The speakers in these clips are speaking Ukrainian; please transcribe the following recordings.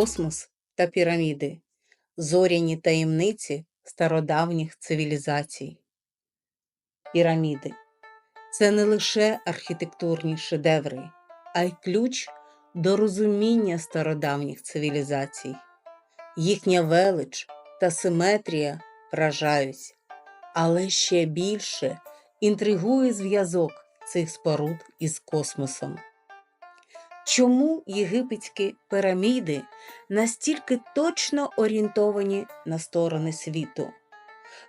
Космос та піраміди зоряні таємниці стародавніх цивілізацій. Піраміди це не лише архітектурні шедеври, а й ключ до розуміння стародавніх цивілізацій. Їхня велич та симетрія вражають, але ще більше інтригує зв'язок цих споруд із космосом. Чому єгипетські піраміди настільки точно орієнтовані на сторони світу?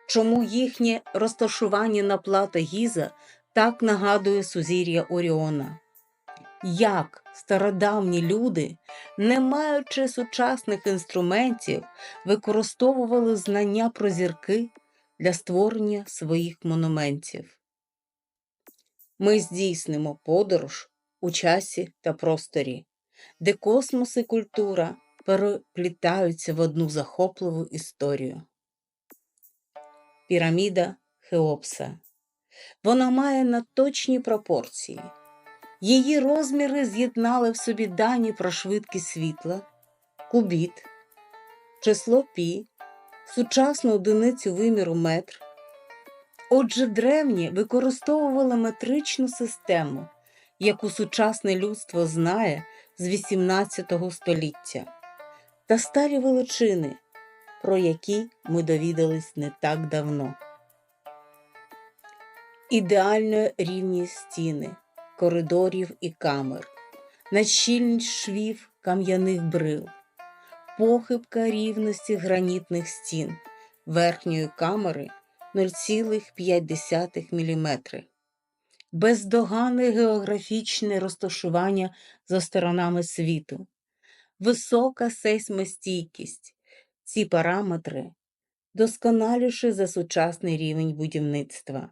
Чому їхнє розташування на плато Гіза так нагадує сузір'я Оріона? Як стародавні люди, не маючи сучасних інструментів, використовували знання про зірки для створення своїх монументів? Ми здійснимо подорож у часі та просторі, де космос і культура переплітаються в одну захопливу історію. Піраміда Хеопса. Вона має надточні пропорції. Її розміри з'єднали в собі дані про швидкість світла, кубіт, число пі, сучасну одиницю виміру метр. Отже, древні використовували метричну систему яку сучасне людство знає з XVIII століття, та старі величини, про які ми довідались не так давно. Ідеально рівні стіни, коридорів і камер, нащільність швів кам'яних брил, похибка рівності гранітних стін верхньої камери 0,5 мм бездоганне географічне розташування за сторонами світу, висока сейсмостійкість. Ці параметри досконаліші за сучасний рівень будівництва,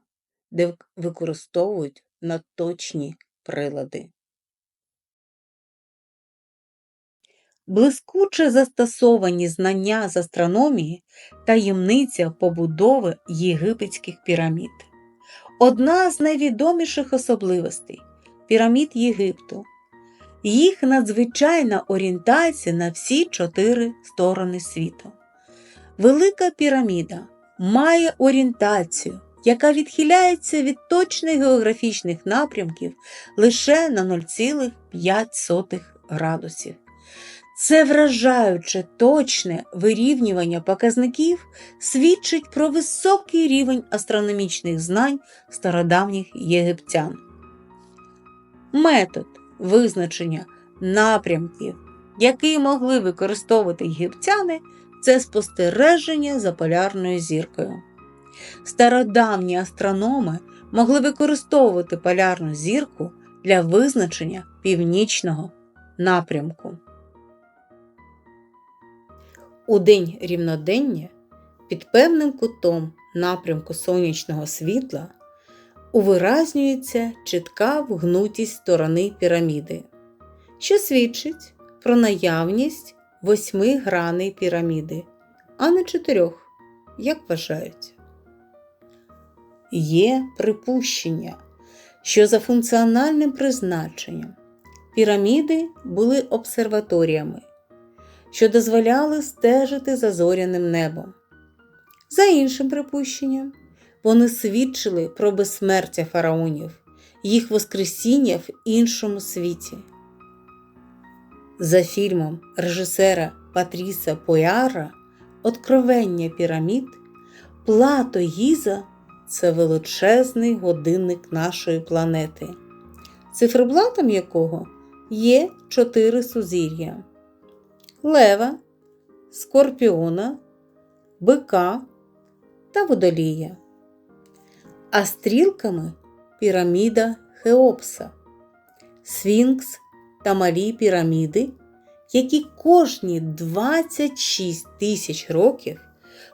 де використовують надточні прилади. Блискуче застосовані знання з астрономії таємниця побудови єгипетських пірамід. Одна з найвідоміших особливостей пірамід Єгипту. Їх надзвичайна орієнтація на всі чотири сторони світу. Велика піраміда має орієнтацію, яка відхиляється від точних географічних напрямків лише на 0,5 градусів. Це вражаюче точне вирівнювання показників свідчить про високий рівень астрономічних знань стародавніх єгиптян. Метод визначення напрямків, який могли використовувати єгиптяни, це спостереження за полярною зіркою. Стародавні астрономи могли використовувати полярну зірку для визначення північного напрямку. У день рівнодення під певним кутом напрямку сонячного світла увиразнюється чітка вгнутість сторони піраміди, що свідчить про наявність восьми граней піраміди, а не чотирьох, як вважають. Є припущення, що за функціональним призначенням піраміди були обсерваторіями що дозволяли стежити за зоряним небом. За іншим припущенням, вони свідчили про безсмертя фараонів, їх Воскресіння в іншому світі. За фільмом режисера Патріса Пояра Откровення пірамід Плато Гіза це величезний годинник нашої планети, циферблатом якого є чотири сузір'я лева, скорпіона, бика та водолія, а стрілками піраміда Хеопса, Сфінкс та малі піраміди, які кожні 26 тисяч років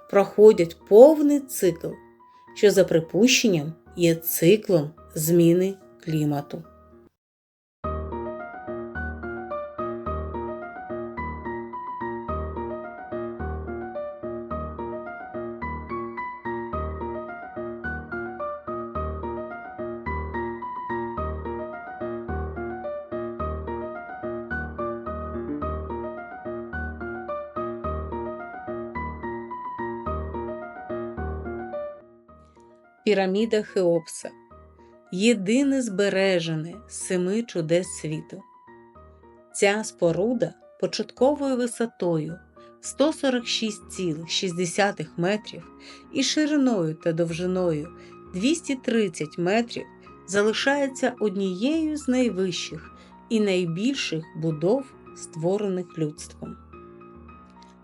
проходять повний цикл, що за припущенням є циклом зміни клімату. Піраміда Хеопса єдине збережене семи чудес світу. Ця споруда початковою висотою 146,6 метрів і шириною та довжиною 230 метрів залишається однією з найвищих і найбільших будов, створених людством.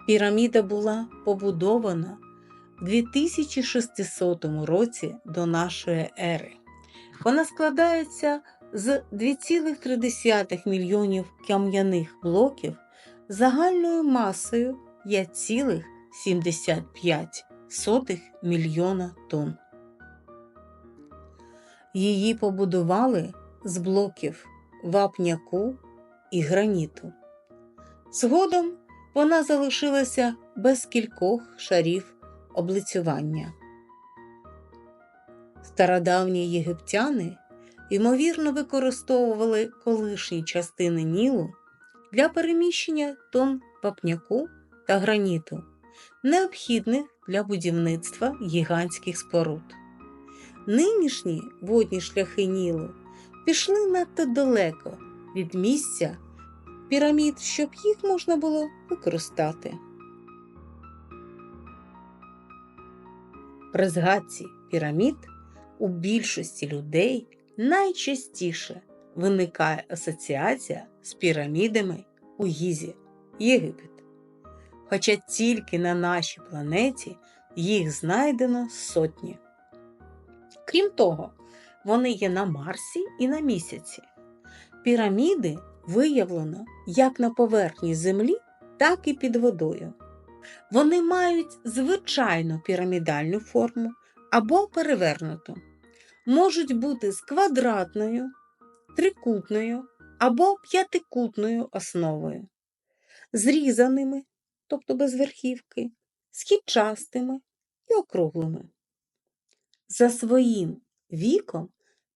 Піраміда була побудована 2600 році до нашої ери. Вона складається з 2,3 мільйонів кам'яних блоків загальною масою 5,75 мільйона тонн. Її побудували з блоків вапняку і граніту. Згодом вона залишилася без кількох шарів облицювання. Стародавні єгиптяни ймовірно використовували колишні частини Нілу для переміщення тонн вапняку та граніту, необхідних для будівництва гігантських споруд. Нинішні водні шляхи Нілу пішли надто далеко від місця пірамід, щоб їх можна було використати. При згадці пірамід у більшості людей найчастіше виникає асоціація з пірамідами у Гізі, Єгипет. Хоча тільки на нашій планеті їх знайдено сотні. Крім того, вони є на Марсі і на місяці. Піраміди виявлено як на поверхні Землі, так і під водою. Вони мають звичайну пірамідальну форму або перевернуту, можуть бути з квадратною, трикутною або п'ятикутною основою, зрізаними, тобто без верхівки, східчастими і округлими. За своїм віком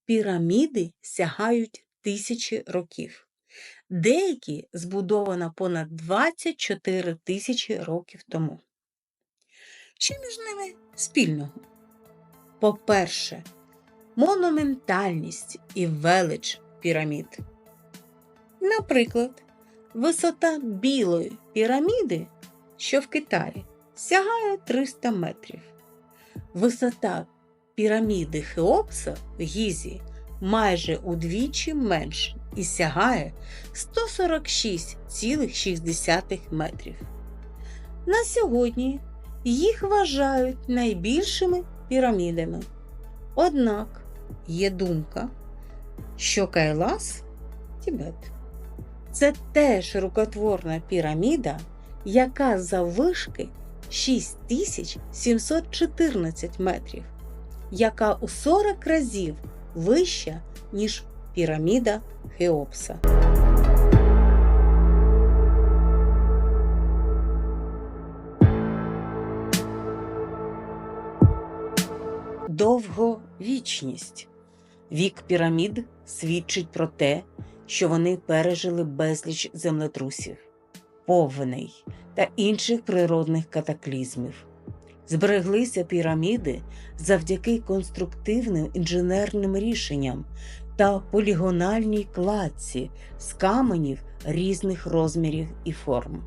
піраміди сягають тисячі років. Деякі збудовано понад 24 тисячі років тому. Що між ними спільного? По-перше, монументальність і велич пірамід. Наприклад, висота білої піраміди, що в Китаї, сягає 300 метрів. Висота піраміди Хеопса в Гізі майже удвічі менше і сягає 146,6 метрів. На сьогодні їх вважають найбільшими пірамідами. Однак є думка, що Кайлас Тібет це теж рукотворна піраміда, яка заввишки 6714 метрів, яка у 40 разів вища, ніж піраміда Хеопса. Довговічність. Вік пірамід свідчить про те, що вони пережили безліч землетрусів, повеней та інших природних катаклізмів. Збереглися піраміди завдяки конструктивним інженерним рішенням та полігональній кладці з каменів різних розмірів і форм.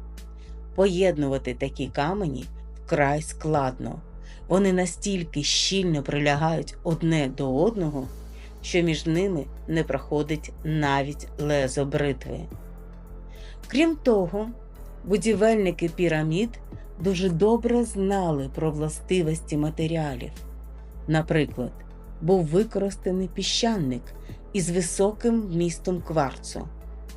Поєднувати такі камені вкрай складно. Вони настільки щільно прилягають одне до одного, що між ними не проходить навіть лезо бритви. Крім того, будівельники пірамід дуже добре знали про властивості матеріалів. Наприклад, був використаний піщаник із високим вмістом кварцу,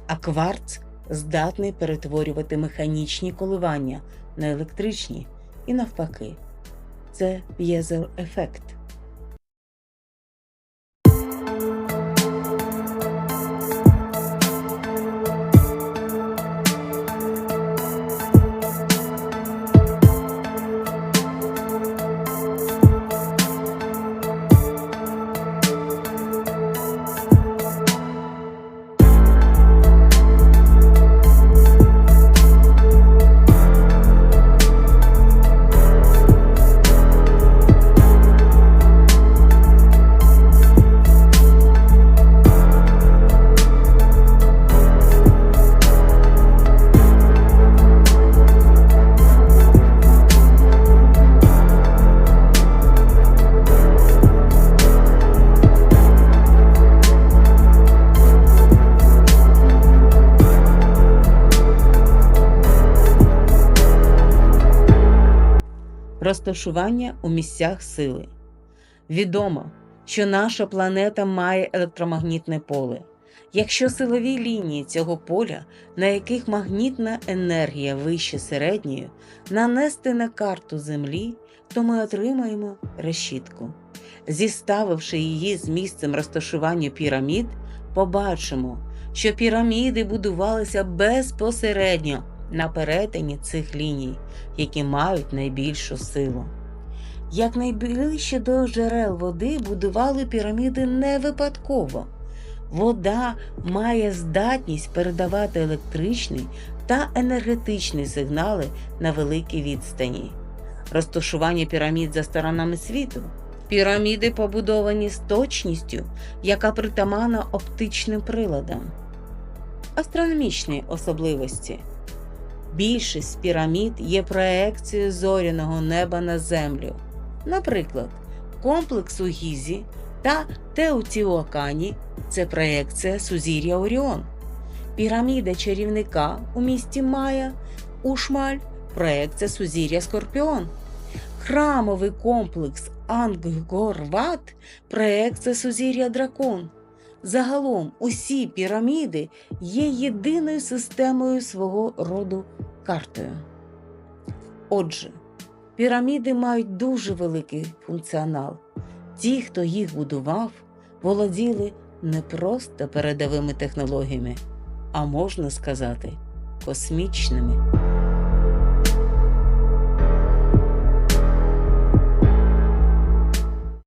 а кварц здатний перетворювати механічні коливання на електричні і навпаки. Це п'єзоефект. Розташування у місцях сили. Відомо, що наша планета має електромагнітне поле. Якщо силові лінії цього поля, на яких магнітна енергія вище середньої, нанести на карту Землі, то ми отримаємо решітку. Зіставивши її з місцем розташування пірамід, побачимо, що піраміди будувалися безпосередньо на перетині цих ліній, які мають найбільшу силу. Якнайближче до джерел води будували піраміди не випадково. Вода має здатність передавати електричний та енергетичний сигнали на великій відстані. Розташування пірамід за сторонами світу. Піраміди побудовані з точністю, яка притаманна оптичним приладам. Астрономічні особливості. Більшість пірамід є проекцією зоряного неба на землю. Наприклад, комплекс у Гізі та Теотіуакані це проекція сузір'я Оріон. Піраміда чарівника у місті Майя Ушмаль проекція сузір'я Скорпіон. Храмовий комплекс Ангкор-Ват проекція сузір'я Дракон. Загалом усі піраміди є єдиною системою свого роду картою. Отже, піраміди мають дуже великий функціонал. Ті, хто їх будував, володіли не просто передовими технологіями, а можна сказати, космічними.